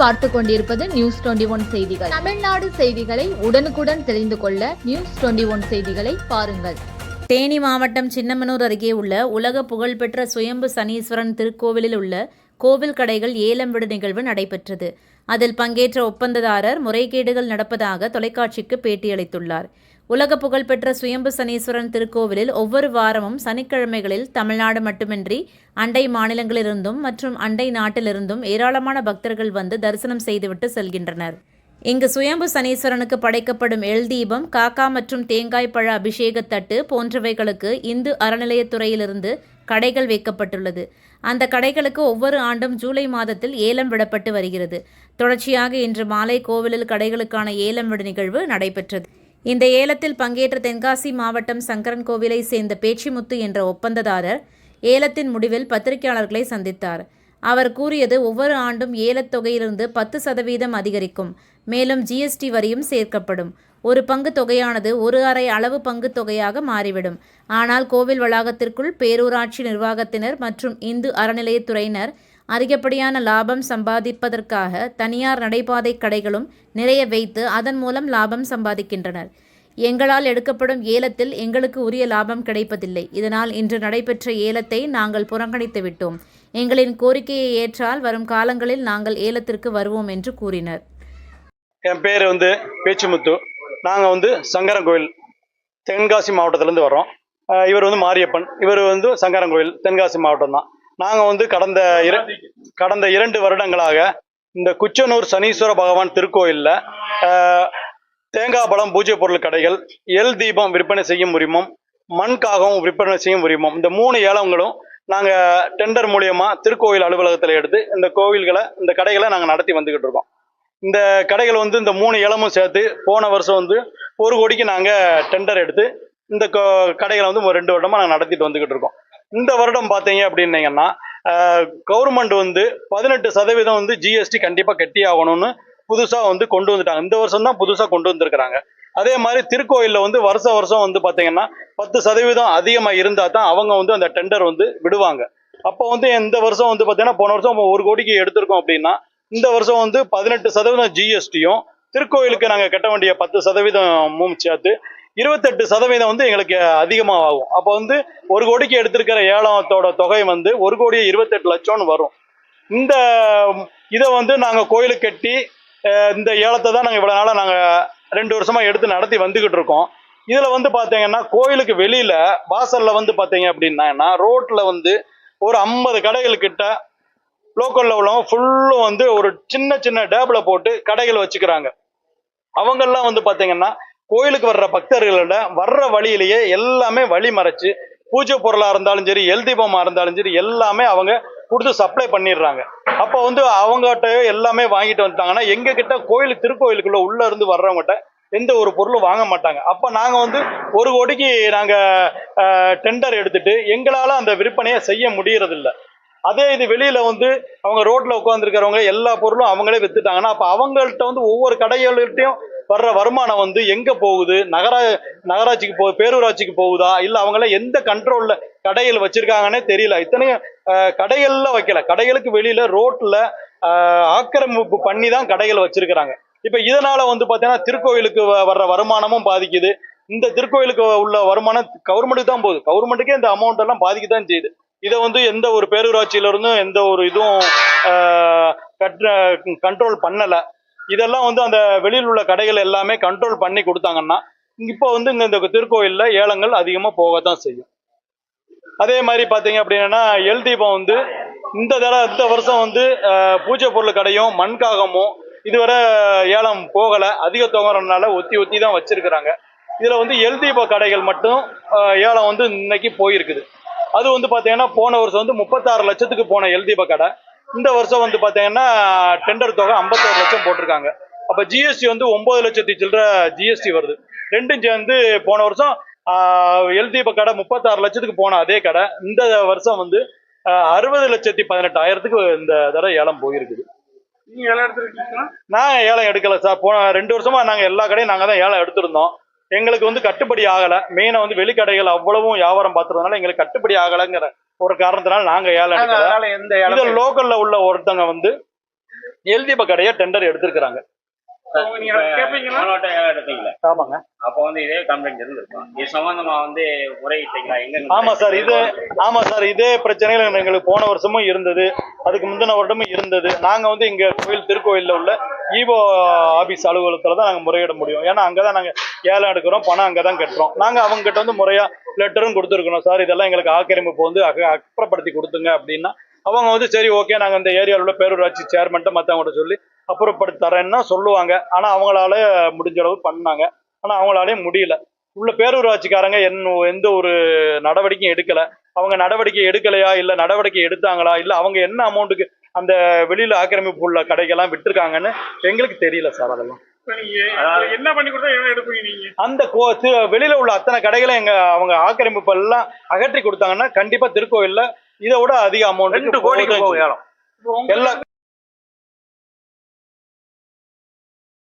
பார்த்து கொண்டிருப்பது news twenty one செய்திகள். தமிழ்நாடு செய்திகளை உடனுக்குடன் தெரிந்து கொள்ள நியூஸ் டுவெண்டி ஒன் செய்திகளை பாருங்கள். தேனி மாவட்டம் சின்னமனூர் அருகே உள்ள உலக புகழ்பெற்ற சுயம்பு சனீஸ்வரன் திருக்கோவிலில் உள்ள கோவில் கடைகள் ஏலம் விடு நிகழ்வு நடைபெற்றது. அதில் பங்கேற்ற ஒப்பந்ததாரர் முறைகேடுகள் நடப்பதாக தொலைக்காட்சிக்கு பேட்டியளித்துள்ளார். உலக புகழ்பெற்ற சுயம்பு சனீஸ்வரன் திருக்கோவிலில் ஒவ்வொரு வாரமும் சனிக்கிழமைகளில் தமிழ்நாடு மட்டுமின்றி அண்டை மாநிலங்களிலிருந்தும் மற்றும் அண்டை நாட்டிலிருந்தும் ஏராளமான பக்தர்கள் வந்து தரிசனம் செய்துவிட்டு செல்கின்றனர். இங்கு சுயம்பு சனீஸ்வரனுக்கு படைக்கப்படும் எல் தீபம் காக்கா மற்றும் தேங்காய் பழ அபிஷேகத்தட்டு போன்றவைகளுக்கு இந்து அறநிலையத்துறையிலிருந்து கடைகள் வைக்கப்பட்டுள்ளது. அந்த கடைகளுக்கு ஒவ்வொரு ஆண்டும் ஜூலை மாதத்தில் ஏலம் விடப்பட்டு வருகிறது. தொடர்ச்சியாக இன்று மாலை கோவிலில் கடைகளுக்கான ஏலம் விடு நிகழ்வு நடைபெற்றது. இந்த ஏலத்தில் பங்கேற்ற தென்காசி மாவட்டம் சங்கரன் கோவிலை சேர்ந்த பேச்சிமுத்து என்ற ஒப்பந்ததாரர் ஏலத்தின் முடிவில் பத்திரிகையாளர்களை சந்தித்தார். அவர் கூறியது ஒவ்வொரு ஆண்டும் ஏலத் தொகையிலிருந்து பத்து சதவீதம் அதிகரிக்கும். மேலும் ஜிஎஸ்டி வரியும் சேர்க்கப்படும். ஒரு பங்கு தொகையானது ஒரு அரை அளவு பங்கு தொகையாக மாறிவிடும். ஆனால் கோவில் வளாகத்திற்குள் பேரூராட்சி நிர்வாகத்தினர் மற்றும் இந்து அறநிலையத்துறையினர் அதிகப்படியான லாபம் சம்பாதிப்பதற்காக தனியார் நடைபாதை கடைகளும் நிறைய வைத்து அதன் மூலம் லாபம் சம்பாதிக்கின்றனர். எங்களால் எடுக்கப்படும் ஏலத்தில் எங்களுக்கு உரிய லாபம் கிடைப்பதில்லை. இதனால் இன்று நடைபெற்ற ஏலத்தை நாங்கள் புறக்கணித்து விட்டோம். எங்களின் கோரிக்கையை ஏற்றால் வரும் காலங்களில் நாங்கள் ஏலத்திற்கு வருவோம் என்று கூறினர். என் பேர் வந்து பேச்சுமுத்து. நாங்கள் வந்து சங்கரங்கோயில் தென்காசி மாவட்டத்திலேருந்து வர்றோம். இவர் வந்து மாரியப்பன். இவர் வந்து சங்கரங்கோயில் தென்காசி மாவட்டம் தான் நாங்கள் வந்து கடந்த இர கடந்த இரண்டு வருடங்களாக இந்த குச்சனூர் சனீஸ்வர பகவான் திருக்கோயிலில் தேங்காய் பழம் பூஜை பொருள் கடைகள் எல் தீபம் விற்பனை செய்யும் உரிமம் மண் காகம் விற்பனை செய்யும் உரிமம் இந்த மூணு ஏலங்களும் நாங்கள் டெண்டர் மூலியமாக திருக்கோயில் அலுவலகத்தில் எடுத்து இந்த கோவில்களை இந்த கடைகளை நாங்கள் நடத்தி வந்துக்கிட்டு இருக்கோம். இந்த கடைகள் வந்து இந்த மூணு இளமும் சேர்த்து போன வருஷம் வந்து ஒரு கோடிக்கு நாங்கள் டெண்டர் எடுத்து இந்த கடைகளை வந்து ஒரு ரெண்டு வருடமாக நாங்கள் நடத்திட்டு வந்துக்கிட்டு இருக்கோம். இந்த வருடம் பார்த்தீங்க அப்படின்னீங்கன்னா கவர்மெண்ட் வந்து பதினெட்டு சதவீதம் வந்து ஜிஎஸ்டி கண்டிப்பாக கட்டி ஆகணும்னு புதுசாக வந்து கொண்டு வந்துட்டாங்க. இந்த வருஷம் தான் புதுசாக கொண்டு வந்திருக்கிறாங்க. அதே மாதிரி திருக்கோயிலில் வந்து வருஷ வருஷம் வந்து பார்த்தீங்கன்னா பத்து சதவீதம் அதிகமாக இருந்தால் தான் அவங்க வந்து அந்த டெண்டர் வந்து விடுவாங்க. அப்போ வந்து இந்த வருஷம் வந்து பார்த்தீங்கன்னா போன வருஷம் ஒரு கோடிக்கு எடுத்திருக்கோம் அப்படின்னா இந்த வருஷம் வந்து பதினெட்டு சதவீதம் ஜிஎஸ்டியும் திருக்கோயிலுக்கு நாங்கள் கட்ட வேண்டிய பத்து சதவீதமும் சேர்த்து இருபத்தெட்டு சதவீதம் வந்து எங்களுக்கு அதிகமாக ஆகும் அப்போ வந்து ஒரு கோடிக்கு எடுத்திருக்கிற ஏலத்தோட தொகை வந்து ஒரு கோடியே இருபத்தெட்டு லட்சம்னு வரும். இந்த இதை வந்து நாங்கள் கோயிலுக்கு கட்டி இந்த ஏலத்தை தான் நாங்கள் இவ்வளோ நாளாக நாங்கள் ரெண்டு வருஷமாக எடுத்து நடத்தி வந்துக்கிட்டு இருக்கோம். இதில் வந்து பார்த்தீங்கன்னா கோயிலுக்கு வெளியில் வாசலில் வந்து பார்த்தீங்க அப்படின்னா ரோட்டில் வந்து ஒரு ஐம்பது கடைகள்கிட்ட லோக்கலில் உள்ளவங்க ஃபுல்லும் வந்து ஒரு சின்ன சின்ன டேபிளை போட்டு கடைகள் வச்சுக்கிறாங்க. அவங்கெல்லாம் வந்து பார்த்தீங்கன்னா கோயிலுக்கு வர்ற பக்தர்களோட வர்ற வழியிலேயே எல்லாமே வழி மறைச்சு பூஜை பொருளாக இருந்தாலும் சரி எல் தீபமாக இருந்தாலும் சரி எல்லாமே அவங்க கொடுத்து சப்ளை பண்ணிடுறாங்க. அப்போ வந்து அவங்ககிட்ட எல்லாமே வாங்கிட்டு வந்துட்டாங்கன்னா எங்ககிட்ட கோயில் திருக்கோயிலுக்குள்ள உள்ள இருந்து வர்றவங்ககிட்ட எந்த ஒரு பொருளும் வாங்க மாட்டாங்க. அப்போ நாங்கள் வந்து ஒரு கோடிக்கு நாங்கள் டெண்டர் எடுத்துட்டு எங்களால் அந்த விற்பனையை செய்ய முடியறதில்ல. அதே இது வெளியில வந்து அவங்க ரோட்ல உட்காந்துருக்கிறவங்க எல்லா பொருளும் அவங்களே வித்துட்டாங்கன்னா அப்போ அவங்கள்ட்ட வந்து ஒவ்வொரு கடைகள்கிட்டையும் வர்ற வருமானம் வந்து எங்க போகுது? நகரா நகராட்சிக்கு போ பேரூராட்சிக்கு போகுதா? இல்ல அவங்கள எந்த கண்ட்ரோல்ல கடைகள் வச்சிருக்காங்கன்னே தெரியல. இத்தனையும் கடைகள்ல வைக்கல. கடைகளுக்கு வெளியில ரோட்ல ஆக்கிரமிப்பு பண்ணி தான் கடைகள் வச்சிருக்கிறாங்க. இப்ப இதனால வந்து பாத்தீங்கன்னா திருக்கோயிலுக்கு வ- வர்ற வருமானமும் பாதிக்குது. இந்த திருக்கோயிலுக்கு உள்ள வருமானம் கவர்மெண்ட்டுக்கு தான் போகுது. கவர்மெண்ட்டுக்கே இந்த அமௌண்ட் எல்லாம் பாதிக்க தான் செய்யுது. இதை வந்து எந்த ஒரு பேரூராட்சியில இருந்தும் எந்த ஒரு இதுவும் கண்ட்ரோல் பண்ணலை. இதெல்லாம் வந்து அந்த வெளியில் உள்ள கடைகள் எல்லாமே கண்ட்ரோல் பண்ணி கொடுத்தாங்கன்னா இப்போ வந்து இங்கே இந்த திருக்கோயிலில் ஏலங்கள் அதிகமாக போகத்தான் செய்யும். அதே மாதிரி பார்த்தீங்க அப்படின்னா எல் தீபம் வந்து இந்த தடவை இந்த வருஷம் வந்து பூஜை பொருள் கடையும் மண்காகமும் இதுவரை ஏலம் போகலை. அதிக தொகைனால ஒத்தி ஒத்தி தான் வச்சிருக்கிறாங்க. இதில் வந்து எல் தீப கடைகள் மட்டும் ஏலம் வந்து இன்னைக்கு போயிருக்குது. அது வந்து பார்த்தீங்கன்னா போன வருஷம் வந்து முப்பத்தாறு லட்சத்துக்கு போன எல் தீப கடை. இந்த வருஷம் வந்து பாத்தீங்கன்னா டெண்டர் தொகை ஐம்பத்தோரு லட்சம் போட்டிருக்காங்க. அப்ப ஜிஎஸ்டி வந்து ஒன்பது லட்சத்தி சில்லற ஜிஎஸ்டி வருது. ரெண்டும் சேர்ந்து போன வருஷம் எல் தீப கடை முப்பத்தாறு லட்சத்துக்கு போன அதே கடை. இந்த வருஷம் வந்து அறுபது லட்சத்தி பதினெட்டாயிரத்துக்கு இந்த தடவை ஏலம் போயிருக்குது. நாங்க ஏலம் எடுக்கல சார். போன ரெண்டு வருஷமா நாங்க எல்லா கடையும் நாங்க தான் ஏலம் எடுத்திருந்தோம். எங்களுக்கு வந்து கட்டுப்படி ஆகல. மெயினா வந்து வெளிக்கடைகள் அவ்வளவும் வியாபாரம் பார்த்துறதுனால எங்களுக்கு கட்டுப்படி ஆகலைங்கிற ஒரு காரணத்தினால நாங்க அதனால எந்த லோக்கல்ல உள்ள ஒருத்தங்க வந்து எல்தீப கடையை டெண்டர் எடுத்திருக்கிறாங்க. ஆமாங்க. அப்போ வந்து இதே கம்ப்ளைண்ட் இருந்திருக்கும். இது சம்பந்தமா வந்து முறையிட்டீங்களா எங்க ஆமா சார் இது ஆமா சார் இதே பிரச்சனைகள் எங்களுக்கு போன வருஷமும் இருந்தது. அதுக்கு முந்தின வருடமும் இருந்தது. நாங்க வந்து இங்க கோயில் திருக்கோயில்ல உள்ள ஈவோ ஆபீஸ் அலுவலகத்துல தான் நாங்க முறையிட முடியும். ஏன்னா அங்கதான் நாங்க ஏலம் எடுக்கிறோம் பணம் அங்கதான் கட்டுறோம். நாங்க அவங்க கிட்ட வந்து முறையா லெட்டரும் கொடுத்துருக்கணும் சார். இதெல்லாம் எங்களுக்கு ஆக்கிரமிப்பு வந்து அக- அப்புறப்படுத்தி கொடுத்துங்க அப்படின்னா அவங்க வந்து சரி ஓகே நாங்க இந்த ஏரியாவில் உள்ள பேரூராட்சி சேர்மன்ட்ட மற்றவங்கள்ட்ட சொல்லி அப்புறப்படுத்தி தரேன்னா சொல்லுவாங்க. ஆனா அவங்களால முடிஞ்ச அளவு பண்ணாங்க. ஆனா அவங்களாலே முடியல. உள்ள பேரூராட்சிக்காரங்க என்ன எந்த ஒரு நடவடிக்கையும் எடுக்கல. அவங்க நடவடிக்கை எடுக்கலையா? இல்ல நடவடிக்கை எடுத்தாங்களா? இல்ல அவங்க என்ன அமௌண்ட்டுக்கு அந்த வெளியில ஆக்கிரமிப்பு உள்ள கடைக்கெல்லாம் விட்டுருக்காங்கன்னு எங்களுக்கு தெரியல சார் அதெல்லாம். என்ன பண்ணி கொடுத்தா என்ன எடுப்பீங்க நீங்க? அந்த வெளியில உள்ள அத்தனை கடைகளை எங்க அவங்க ஆக்கிரமிப்பு எல்லாம் அகற்றி கொடுத்தாங்கன்னா கண்டிப்பா திருக்கோயில்ல இதை விட அதிக அமௌண்ட் ரெண்டு கோடிக்கு